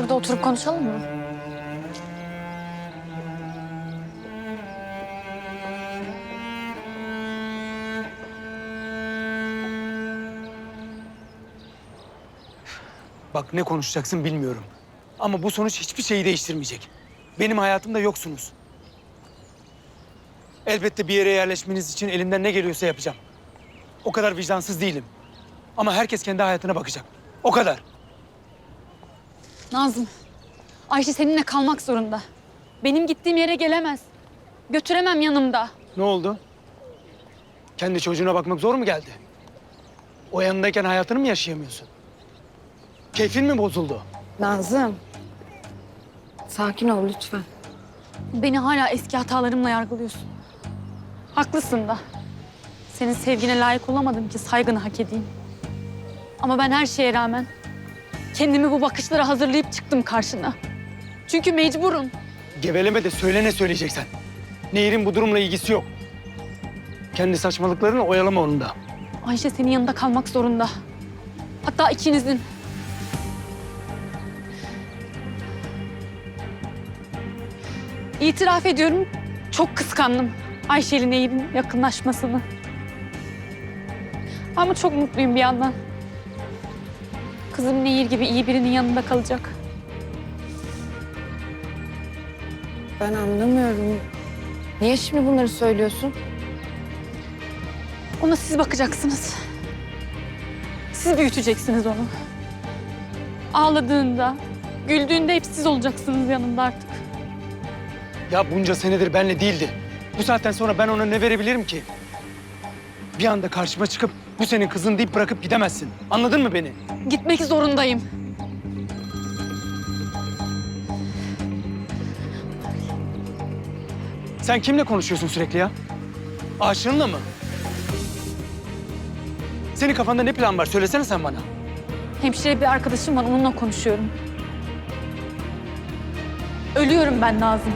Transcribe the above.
şurada oturup konuşalım mı? Bak ne konuşacaksın bilmiyorum. Ama bu sonuç hiçbir şeyi değiştirmeyecek. Benim hayatımda yoksunuz. Elbette bir yere yerleşmeniz için elimden ne geliyorsa yapacağım. O kadar vicdansız değilim. Ama herkes kendi hayatına bakacak. O kadar. Nazım, Ayşe seninle kalmak zorunda. Benim gittiğim yere gelemez. Götüremem yanımda. Ne oldu? Kendi çocuğuna bakmak zor mu geldi? O yanındayken hayatını mı yaşayamıyorsun? Keyfin mi bozuldu? Nazım. Sakin ol lütfen. Beni hala eski hatalarımla yargılıyorsun. Haklısın da. Senin sevgine layık olamadım ki saygını hak edeyim. Ama ben her şeye rağmen kendimi bu bakışlara hazırlayıp çıktım karşına. Çünkü mecburum. Geveleme de söyle ne söyleyeceksen. Nehir'in bu durumla ilgisi yok. Kendi saçmalıklarını oyalama onun da. Ayşe senin yanında kalmak zorunda. Hatta ikinizin. İtiraf ediyorum çok kıskandım Ayşe ile Nehir'in yakınlaşmasını. Ama çok mutluyum bir yandan. Kızım Nehir gibi iyi birinin yanında kalacak. Ben anlamıyorum. Niye şimdi bunları söylüyorsun? Ona siz bakacaksınız. Siz büyüteceksiniz onu. Ağladığında, güldüğünde hep siz olacaksınız yanında artık. Ya bunca senedir benle değildi. Bu saatten sonra ben ona ne verebilirim ki? Bir anda karşıma çıkıp bu senin kızın deyip bırakıp gidemezsin. Anladın mı beni? Gitmek zorundayım. Sen kimle konuşuyorsun sürekli ya? Aşığınla mı? Senin kafanda ne plan var? Söylesene sen bana. Hemşire bir arkadaşım var, onunla konuşuyorum. Ölüyorum ben Nazım.